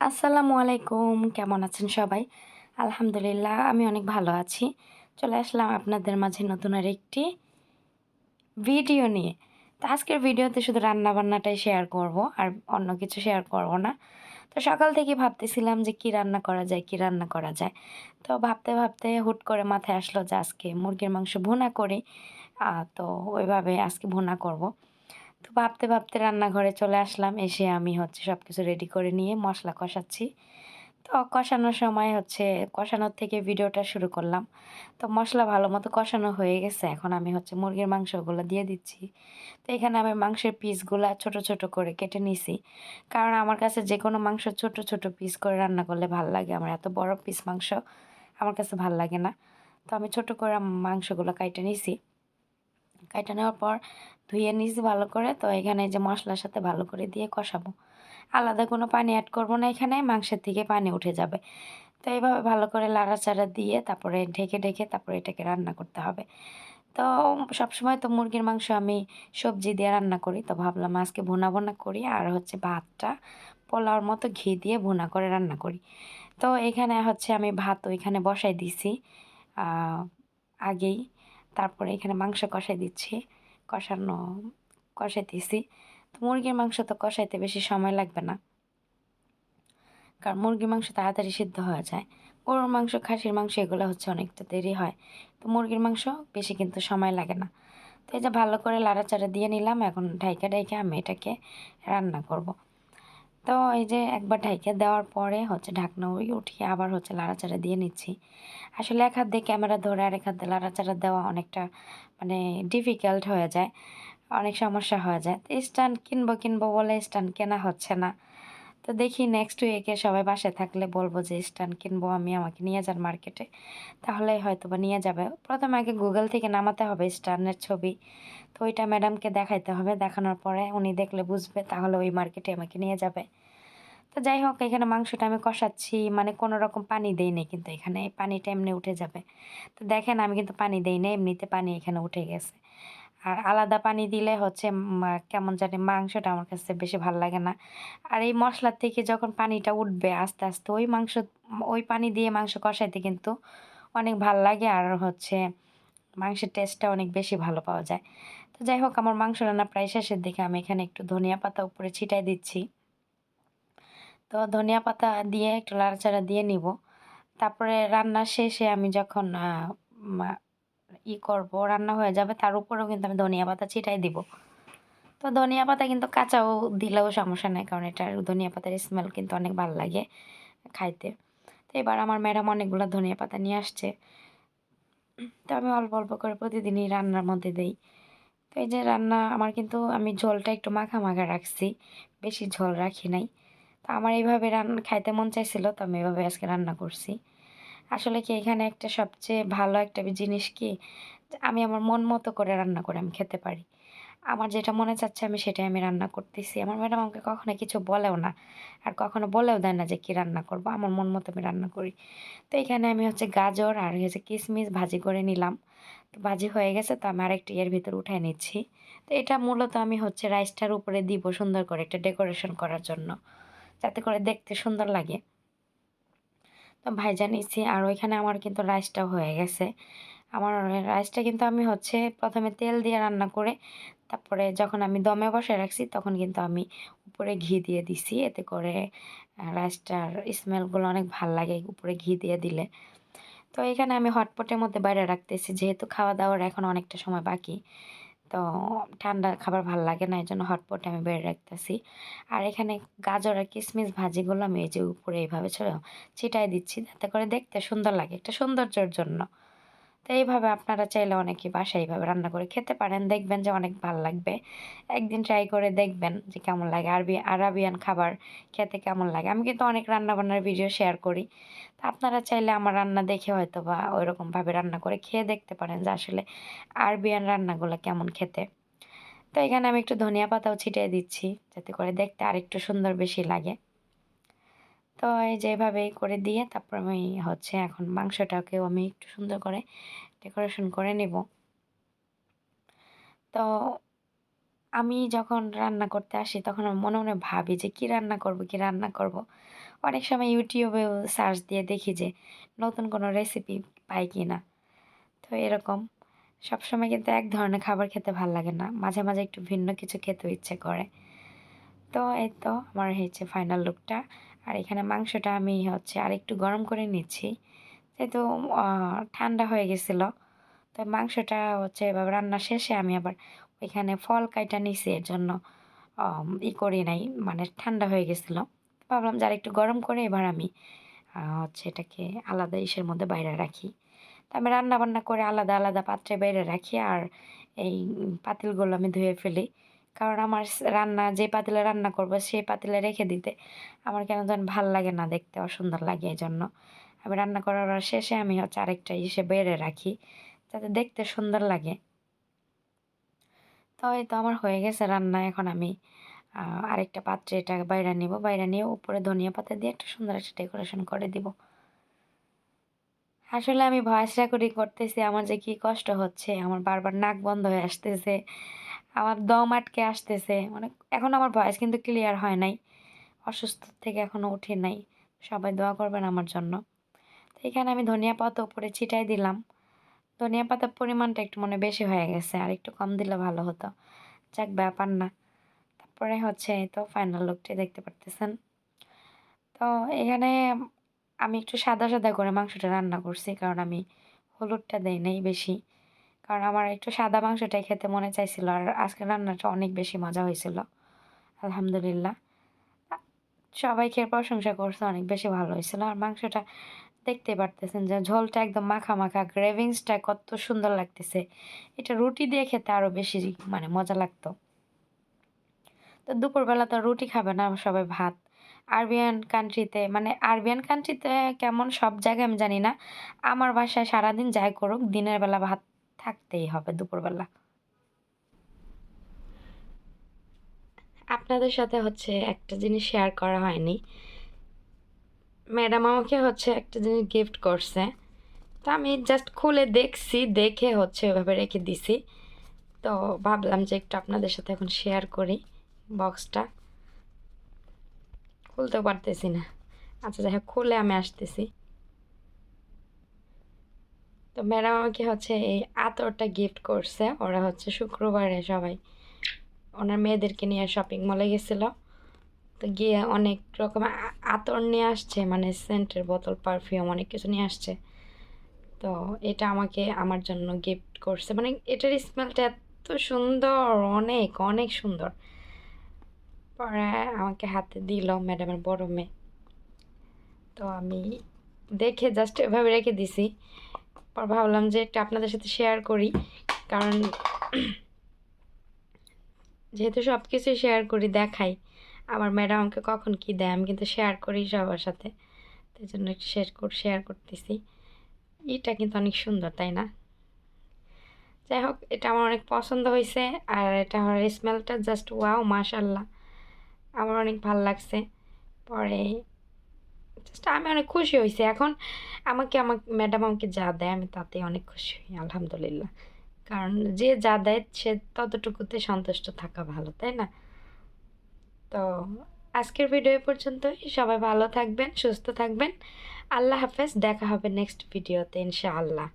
আসসালামু আলাইকুম, কেমন আছেন সবাই? আলহামদুলিল্লাহ, আমি অনেক ভালো আছি। চলে আসলাম আপনাদের মাঝে নতুন আর একটি ভিডিও নিয়ে। তো আজকের ভিডিওতে শুধু রান্না বান্নাটাই শেয়ার করব, আর অন্য কিছু শেয়ার করব না। তো সকাল থেকে ভাবতেছিলাম যে কি রান্না করা যায়, কি রান্না করা যায়। তো ভাবতে ভাবতে হুট করে মাথায় আসলো যে আজকে মুরগির মাংস ভুনা করি। তো ওইভাবে আজকে ভুনা করব। তো ভাবতে ভাবতে রান্নাঘরে চলে আসলাম। এসে আমি হচ্ছে সব কিছু রেডি করে নিয়ে মশলা কষাচ্ছি। তো কষানোর সময় হচ্ছে কষানোর থেকে ভিডিওটা শুরু করলাম। তো মশলা ভালো মতো কষানো হয়ে গেছে। এখন আমি হচ্ছে মুরগির মাংসগুলো দিয়ে দিচ্ছি। তো এখানে আমি মাংসের পিসগুলো ছোট ছোট করে কেটে নিছি। কারণ আমার কাছে যে কোনো মাংস ছোট ছোট পিস করে রান্না করলে ভালো লাগে। আমার এত বড় পিস মাংস আমার কাছে ভালো লাগে না। তো আমি ছোট করে মাংসগুলো কাইটে নিছি। কাইটে নেওয়ার পর ধুয়ে নিয়েছি ভালো করে, তো এখানে যে মশলার সাথে ভালো করে দিয়ে কষাবো। আলাদা কোনো পানি অ্যাড করব না এখানে, মাংসের থেকে পানি উঠে যাবে। তো এইভাবে ভালো করে লাড়াচাড়া দিয়ে তারপরে ঢেকে ঢেকে তারপরে এটাকে রান্না করতে হবে। তো সবসময় তো মুরগির মাংস আমি সবজি দিয়ে রান্না করি, তো ভাবলাম আজকে ভুনা ভুনা করি, আর হচ্ছে ভাতটা পোলাওর মতো ঘি দিয়ে ভুনা করে রান্না করি। তো এখানে হচ্ছে আমি ভাত ওইখানে বসাই দিছি আগেই। তারপরে এখানে মাংস কষাই দিচ্ছি। কষানো কষাইতেছি তো মুরগির মাংস তো কষাইতে বেশি সময় লাগবে না। কারণ মুরগির মাংস তাড়াতাড়ি সিদ্ধ হয়ে যায়। গরুর মাংস, খাসির মাংস এগুলো হচ্ছে অনেকটা দেরি হয়। তো মুরগির মাংস বেশি কিন্তু সময় লাগে না। তো এই যে ভালো করে লাড়াচাড়া দিয়ে নিলাম, এখন ঢাইকা ঢাইকা আমি এটাকে রান্না করব। তো এই যে একবার ঢাইকে দেওয়ার পরে হচ্ছে ঢাকনা ওই উঠিয়ে আবার হচ্ছে লাড়াচাড়া দিয়ে নিচ্ছি। আসলে এক হাত দিয়ে ক্যামেরা ধরে আর এক হাত দিয়ে লাড়াচাড়া দেওয়া অনেকটা মানে ডিফিকাল্ট হয়ে যায়, অনেক সমস্যা হয়ে যায়। তো স্ট্যান্ড কিনবো কিনবো বলে স্ট্যান্ড কেনা হচ্ছে না। তো দেখি নেক্সট উইকে সবাই বাসায় থাকলে বলব যে স্ট্যান্ড কিনবো আমি, আমাকে নিয়ে যান মার্কেটে তাহলে হয়তো বা নিয়ে যাবে। প্রথমে আগে গুগল থেকে নামাতে হবে স্ট্যান্ডের ছবি। তো ওইটা ম্যাডামকে দেখাইতে হবে। দেখানোর পরে উনি দেখলে বুঝবে, তাহলে ওই মার্কেটে আমাকে নিয়ে যাবে। তো যাই হোক, এখানে মাংসটা আমি কষাচ্ছি। মানে কোনো রকম পানি দেই নি কিন্তু এখানে পানিটা এমনি উঠে যাবে। তো দেখেন, আমি কিন্তু পানি দেই না এমনিতে পানি এখানে উঠে গেছে। আর আলাদা পানি দিলে হচ্ছে কেমন জানি মাংসটা আমার কাছে বেশি ভালো লাগে না। আর এই মশলার থেকে যখন পানিটা উঠবে আস্তে আস্তে ওই মাংস, ওই পানি দিয়ে মাংস কষাইতে কিন্তু অনেক ভালো লাগে আর হচ্ছে মাংসের টেস্টটা অনেক বেশি ভালো পাওয়া যায়। তো যাই হোক, আমার মাংস রান্না প্রায় শেষের দিকে আমি এখানে একটু ধনিয়া পাতা উপরে ছিটাই দিচ্ছি। তো ধনিয়া পাতা দিয়ে একটু লাড়াচাড়া দিয়ে নিব। তারপরে রান্না শেষে আমি যখন ই করব, রান্না হয়ে যাবে, তার উপরেও কিন্তু আমি ধনিয়া পাতা ছিটাই দিব। তো ধনিয়া পাতা কিন্তু কাঁচাও দিলেও সমস্যা নেই, কারণ এটার ধনিয়া পাতার স্মেল কিন্তু অনেক ভালো লাগে খাইতে। তো এবার আমার ম্যাডাম অনেকগুলো ধনিয়া পাতা নিয়ে আসছে। তো আমি অল্প অল্প করে প্রতিদিনই রান্নার মধ্যে দিই। তো এই যে রান্না, আমার কিন্তু, আমি ঝোলটা একটু মাখা মাখা রাখছি, বেশি ঝোল রাখি নাই। তো আমার এইভাবে রান্না খাইতে মন চাইছিল, তো আমি এভাবে আজকে রান্না করছি। আসলে কি এখানে একটা সবচেয়ে ভালো একটা জিনিস কি? আমি আমার মন মতো করে রান্না করে আমি খেতে পারি। আমার যেটা মনে চাচ্ছে আমি সেটাই আমি রান্না করতেছি। আমার ম্যাডাম আমাকে কখনো কিছু বলেও না। আর কখনো বলেও দেয় না যে কী রান্না করব। আমার মন মতো আমি রান্না করি। তো এখানে আমি হচ্ছে গাজর আর হচ্ছে কিশমিশ ভাজি করে নিলাম। তো ভাজি হয়ে গেছে তো আমি আরেকটি এর ভিতর উঠাই নিচ্ছি। তো এটা মূলত আমি হচ্ছে রাইসটার উপরে দিব সুন্দর করে একটা ডেকোরেশন করার জন্য। যাতে করে দেখতে সুন্দর লাগে। তো ভাইজা নিচ্ছি আর ওইখানে আমার কিন্তু রাইসটাও হয়ে গেছে। আমার রাইসটা কিন্তু আমি হচ্ছে প্রথমে তেল দিয়ে রান্না করে তারপরে যখন আমি দমে বসে রাখছি তখন কিন্তু আমি উপরে ঘি দিয়ে দিছি। এতে করে রাইসটার স্মেলগুলো অনেক ভালো লাগে উপরে ঘি দিয়ে দিলে। তো এখানে আমি হটপটের মধ্যে বাইরে রাখতেছি, যেহেতু খাওয়া দাওয়ার এখন অনেকটা সময় বাকি। তো ঠান্ডা খাবার ভালো লাগে না এই জন্য হটপটে আমি বেড়ে রাখতেছি। আর এখানে গাজর আর কিশমিশ ভাজিগুলো আমি এই যে উপরে এইভাবে ছিটাই দিচ্ছি যাতে করে দেখতে সুন্দর লাগে, একটা সৌন্দর্যের জন্য। তো এইভাবে আপনারা চাইলে অনেকে বাসায় এইভাবে রান্না করে খেতে পারেন। দেখবেন যে অনেক ভালো লাগবে। একদিন ট্রাই করে দেখবেন যে কেমন লাগে। আরবি, আরাবিয়ান খাবার খেতে কেমন লাগে। আমি কিন্তু অনেক রান্না বান্নার ভিডিও শেয়ার করি। তো আপনারা চাইলে আমার রান্না দেখে হয়তো বা ওইরকমভাবে রান্না করে খেয়ে দেখতে পারেন যে আসলে আরবিয়ান রান্নাগুলো কেমন খেতে। তো এখানে আমি একটু ধনিয়া পাতাও ছিটিয়ে দিচ্ছি, যাতে করে দেখতে আরেকটু সুন্দর বেশি লাগে। তো এই যেভাবেই করে দিয়ে তারপর আমি হচ্ছে এখন মাংসটাকেও আমি একটু সুন্দর করে ডেকোরেশন করে নেব। তো আমি যখন রান্না করতে আসি তখন আমি মনে মনে ভাবি যে কি রান্না করব, কি রান্না করব। অনেক সময় ইউটিউবেও সার্চ দিয়ে দেখি যে নতুন কোনো রেসিপি পাই কি না তো এরকম সবসময় কিন্তু এক ধরনের খাবার খেতে ভালো লাগে না, মাঝে মাঝে একটু ভিন্ন কিছু খেতেও ইচ্ছে করে। তো এই তো আমার হয়েছে ফাইনাল লুকটা আর এখানে মাংসটা আমি হচ্ছে আর একটু গরম করে নিচ্ছি। যেহেতু ঠান্ডা হয়ে গেছিল, তো মাংসটা হচ্ছে এবার রান্না শেষে আমি আবার ওইখানে ফল কাইটা নিছি, এর জন্য ই করি নাই মানে ঠান্ডা হয়ে গেছিল। ভাবলাম যারা একটু গরম করে এবার আমি হচ্ছে এটাকে আলাদা ইসের মধ্যে বাইরে রাখি। তো আমি রান্না বান্না করে আলাদা আলাদা পাত্রে বাইরে রাখি, আর এই পাতিলগুলো আমি ধুয়ে ফেলি। কারণ আমার রান্না, যে পাতিলে রান্না করব, সেই পাতিলে রেখে দিতে আমার কেন যেন ভালো লাগে না দেখতে, অসুন্দর লাগে এই জন্য আমি রান্না করার শেষে আমি হচ্ছে আরেকটা ইসে বেড়ে রাখি, যাতে দেখতে সুন্দর লাগে। তো এই তো আমার হয়ে গেছে রান্না, এখন আমি আরেকটা পাত্রে এটা বাইরে নিব, বাইরে নিয়ে উপরে ধনিয়া পাতা দিয়ে একটা সুন্দর একটা ডেকোরেশন করে দিব। আসলে আমি ভয়েস রেকর্ডিং করতেছি, আমার যে কি কষ্ট হচ্ছে, আমার বারবার নাক বন্ধ হয়ে আসতেছে। আমার দম আটকে আসতেছে। মানে এখন আমার ভয়েস কিন্তু ক্লিয়ার হয় নাই। অসুস্থ থেকে এখনও উঠে নাই। সবাই দোয়া করবেন আমার জন্য। তো এখানে আমি ধনিয়া পাতা উপরে ছিটাই দিলাম। ধনিয়া পাতার পরিমাণটা একটু মনে বেশি হয়ে গেছে। আর একটু কম দিলে ভালো হতো। যাক, ব্যাপার না। তারপরে হচ্ছে তো ফাইনাল লুকটি দেখতে পারতেছেন। তো এখানে আমি একটু সাদা সাদা করে মাংসটা রান্না করছি। কারণ আমি হলুদটা দেই নেই বেশি। কারণ আমার একটু সাদা মাংসটাই খেতে মনে চাইছিল আর আজকের রান্নাটা অনেক বেশি মজা হয়েছিল। আলহামদুলিল্লাহ। সবাই খেয়ে প্রশংসা করছে, অনেক বেশি ভালো হয়েছিল। আর মাংসটা দেখতে পারতেছেন যে ঝোলটা একদম মাখা মাখা গ্রেভিংসটা কত সুন্দর লাগতেছে। এটা রুটি দিয়ে খেতে আরও বেশি মানে মজা লাগতো। তো দুপুরবেলা তো রুটি খাবে না সবাই ভাত। আরবিয়ান কান্ট্রিতে মানে আরবিয়ান কান্ট্রিতে কেমন সব জায়গায় আমি জানি না। আমার বাসায় সারাদিন যাই করুক, দিনের বেলা ভাত থাকতেই হবে দুপুরবেলা। আপনাদের সাথে হচ্ছে একটা জিনিস শেয়ার করা হয়নি। ম্যাডাম আমাকে হচ্ছে একটা জিনিস গিফট করছে। তো আমি জাস্ট খুলে দেখছি, দেখে হচ্ছে ওইভাবে রেখে দিছি। তো ভাবলাম যে একটু আপনাদের সাথে এখন শেয়ার করি বক্সটা খুলতে পারতেছি না। আচ্ছা যাই হোক, খুলে আমি আসতেছি। তো ম্যাডাম আমাকে হচ্ছে এই আতরটা গিফট করছে। ওরা হচ্ছে শুক্রবারে সবাই ওনার মেয়েদেরকে নিয়ে শপিং মলে গেছিল। তো গিয়ে অনেক রকম আতর নিয়ে আসছে মানে সেন্টের বোতল পারফিউম অনেক কিছু নিয়ে আসছে। তো এটা আমাকে আমার জন্য গিফট করছে। মানে এটার স্মেলটা এত সুন্দর, অনেক অনেক সুন্দর। পরে আমাকে হাতে দিল ম্যাডামের বড় মেয়ে। তো আমি দেখে জাস্ট এভাবে রেখে দিছি। পর ভাবলাম যে এটা আপনাদের সাথে শেয়ার করি। কারণ যেহেতু সব কিছু শেয়ার করি, দেখাই। আমার ম্যাডাম আমাকে কখন কি দেয়, আমি কিন্তু শেয়ার করি সবার সাথে। তাই জন্য একটু শেয়ার শেয়ার করতেছি। এটা কিন্তু অনেক সুন্দর, তাই না? যাই হোক, এটা আমার অনেক পছন্দ হয়েছে। আর এটা আমার স্মেলটা জাস্ট ওয়াও মাশাল্লাহ আমার অনেক ভালো লাগছে। পরে জাস্ট আমি অনেক খুশি হয়েছি। এখন আমাকে আমার ম্যাডাম আমাকে যা দেয় আমি তাতে অনেক খুশি হই, আলহামদুলিল্লাহ। কারণ যে যা দেয় সে ততটুকুতে সন্তুষ্ট থাকা ভালো, তাই না? তো আজকের ভিডিও পর্যন্তই। সবাই ভালো থাকবেন, সুস্থ থাকবেন। আল্লাহ হাফেজ, দেখা হবে নেক্সট ভিডিওতে ইনশাআল্লাহ।